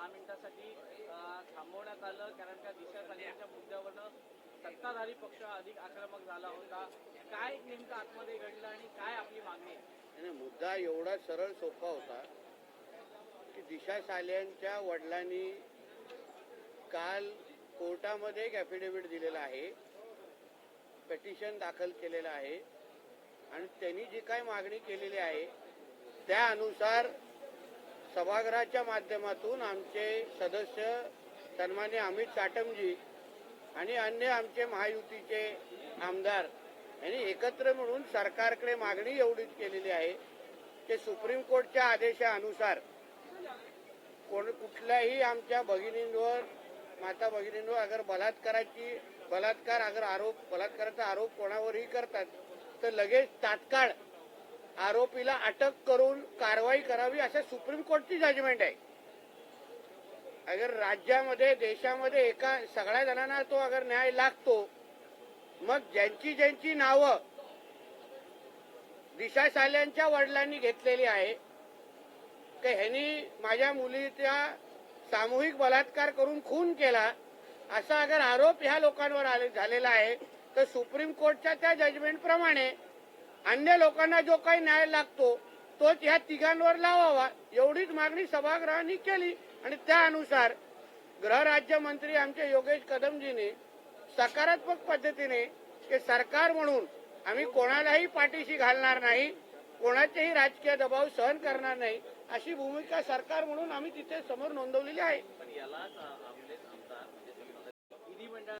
दहा मिनिटासाठी थांबवण्यात आलं. कारण का दिशा सालियाच्या मुद्द्यावरनं सत्ताधारी पक्ष अधिक आक्रमक झाला होता. काय नेमकं आतमध्ये घडलं आणि काय आपली मागणी आहे? आणि मुद्दा एवढा सरळ सोपा होता की दिशा सालेंच्या वडिलांनी काल कोर्टामध्ये एक ॲफिडेव्हिट दिलेला आहे. पेटिशन दाखल केलेलं आहे. आणि त्यांनी जी काय मागणी केलेली आहे त्यानुसार सभागृहाच्या माध्यमातून आमचे सदस्य सन्मान्य अमित साटमजी आणि अन्य आमचे महायुतीचे आमदार यांनी एकत्र म्हणून सरकारकडे मागणी एवढीच केलेली आहे की सुप्रीम कोर्टच्या आदेशानुसार कोण कुठल्याही आमच्या भगिनींवर माता भगिनींवर अगर बलात्काराची बलात्कार अगर आरोप बलात्काराचा आरोप कोणावरही करतात तर लगेच तात्काळ आरोपीला अटक करून कारवाई करावी असं सुप्रीम कोर्टची जजमेंट आहे. अगर राज्यामध्ये देशामध्ये एका सगळ्या जणांना तो अगर न्याय लागतो मग ज्यांची ज्यांची नावं दिशा साल्यांच्या वडिलांनी घेतलेली आहे की ह्यांनी माझ्या मुलीचा सामूहिक बलात्कार करून खून केला असा अगर आरोप ह्या लोकांवर आले झालेला आहे तर सुप्रीम कोर्टच्या त्या जजमेंट प्रमाणे अन्य लोकांना जो काही न्याय लागतो तोच ह्या तिघांवर लावावा. एवढीच मागणी सभागृहाने केली आणि त्यानुसार गृहराज्यमंत्री आमचे योगेश कदमजीने सकारात्मक पद्धतीने की सरकार म्हणून आम्ही कोणालाही पाठीशी घालणार नाही कोणाचेही राजकीय दबाव सहन करणार नाही अशी भूमिका सरकार म्हणून आम्ही तिथे समोर नोंदवलेली आहे. पण यालाच